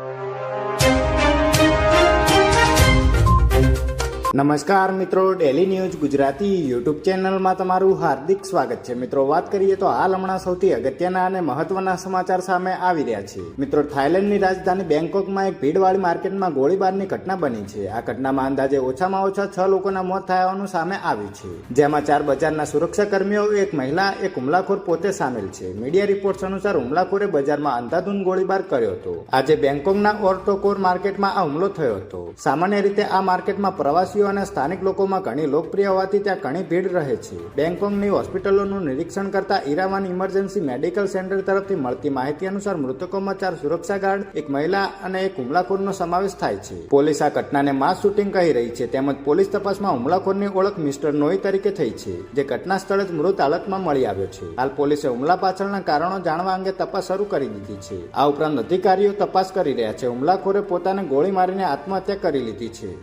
you. નમસ્કાર મિત્રો daily news Gujarati YouTube ચેનલમાં તમારું હાર્દિક સ્વાગત છે. મિત્રો, વાત કરીએ તો હાલ હમણાં સૌથી અગત્યના અને મહત્વના સમાચાર સામે આવી રહ્યા છે. મિત્રો, થાઇલેન્ડની રાજધાની બેંકોકમાં એક ભીડવાળી માર્કેટમાં ગોળીબારની ઘટના બની છે. આ ઘટનામાં અંદાજે ઓછામાં ઓછા છ લોકોના મોત થયાનું સામે આવ્યું છે. જેમાં ચાર બજારના સુરક્ષા કર્મીઓ એક મહિલા, એક હુમલાખોર પોતે સામેલ છે. મીડિયા રિપોર્ટ્સ અનુસાર હુમલાખોરે બજારમાં અંધાધૂંધ ગોળીબાર કર્યો હતો. આજે બેંકોકના ઓર્ટોકોર માર્કેટમાં આ હુમલો થયો હતો. સામાન્ય રીતે આ માર્કેટમાં પ્રવાસીઓ અને સ્થાનિક લોકોમાં ઘણી લોકપ્રિય હોવાથી ત્યાં ઘણી ભીડ રહે છે. બેંગકોંગની હોસ્પિટલોનું નિરીક્ષણ કરતા ઈરાવાન ઇમરજન્સી મેડિકલ સેન્ટર તરફથી મળતી માહિતી અનુસાર મૃતકોમાં ચાર સુરક્ષા ગાર્ડ, એક મહિલા અને એક હુમલાખોરનો સમાવેશ થાય છે. પોલીસ આ ઘટનાને માસ શૂટિંગ કહી રહી છે. તેમજ પોલીસ તપાસમાં હુમલાખોરની ઓળખ મિસ્ટર નોઈ તરીકે થઈ છે, જે ઘટના સ્થળે જ મૃત હાલતમાં મળી આવ્યો છે. હાલ પોલીસે હુમલા પાછળના કારણો જાણવા અંગે તપાસ શરૂ કરી દીધી છે. આ ઉપરાંત અધિકારીઓ તપાસ કરી રહ્યા છે. હુમલાખોરે પોતાને ગોળી મારીને આત્મહત્યા કરી લીધી છે.